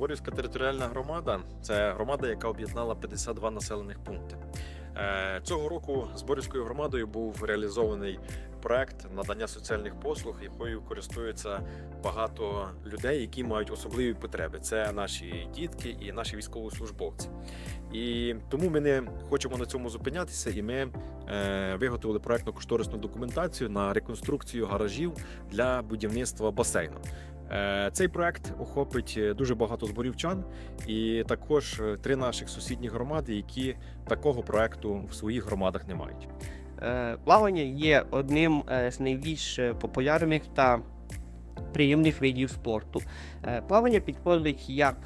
Зборівська територіальна громада це громада, яка об'єднала 52 населених пункти. Е, Цього року Зборівською громадою був реалізований проект надання соціальних послуг, якою користуються багато людей, які мають особливі потреби. Це наші дітки і наші військовослужбовці. І тому ми не хочемо на цьому зупинятися, і ми е, виготовили проектно-кошторисну документацію на реконструкцію гаражів для будівництва басейну. Е, Цей проект охопить е, дуже багато зборівчан, і також е, три наших сусідні громади, які такого проекту в своїх громадах не мають. Плавання є одним з найбільш популярних та приємних видів спорту. Плавання підходить як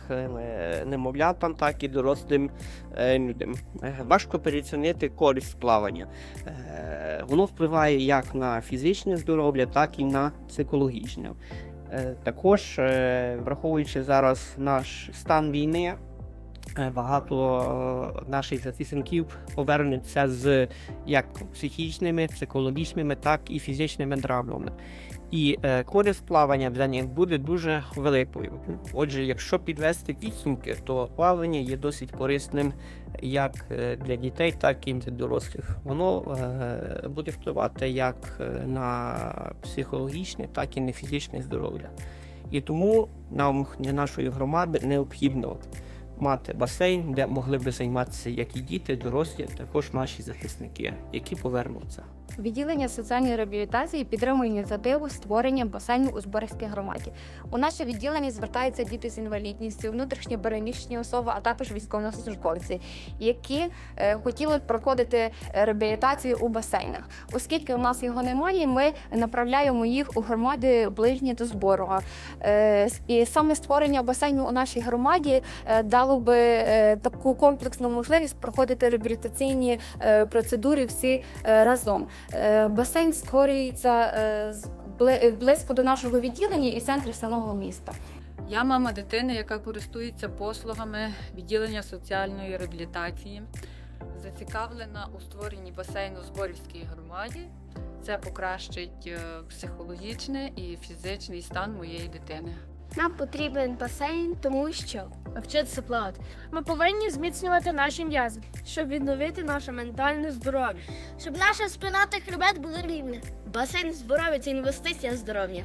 немовлятам, так і дорослим людям. Важко переоцінити користь плавання. Воно впливає як на фізичне здоров'я, так і на психологічне. Е, Також, е, враховуючи зараз наш стан війни, багато е, наших захисників повернуться з як психічними, психологічними, так і фізичними травмами. І е, користь плавання для них буде дуже великою. Отже, якщо підвести підсумки, то плавання є досить корисним як е, для дітей, так і для дорослих. Воно е, буде впливати як е, на психологічне, так і на фізичне здоров'я. І тому нам для нашої громади необхідно мати басейн, де могли би займатися як і діти, дорослі, також наші захисники, які повернуться. Відділення соціальної реабілітації підтримує ініціативу створення басейну у Зборівській громаді. У наше відділення звертаються діти з інвалідністю, внутрішньо переміщені особи, а також військовослужбовці, які е, хотіли проходити реабілітацію у басейнах. Оскільки у нас його немає, ми направляємо їх у громади ближні до Зборова. Е, і саме створення басейну у нашій громаді е, дало би таку комплексну можливість проходити реабілітаційні процедури всі разом. Е, Басейн створюється е, бли- близько до нашого відділення і центрі самого міста. Я мама дитини, яка користується послугами відділення соціальної реабілітації, зацікавлена у створенні басейну Зборівській громаді. Це покращить е, психологічний і фізичний стан моєї дитини. Нам потрібен басейн, тому що Вчитися плавати. Ми повинні зміцнювати наші м'язи. щоб відновити наше ментальне здоров'я. Щоб наша спина та хребет були рівні. Басейн здоров'я це інвестиція здоров'я.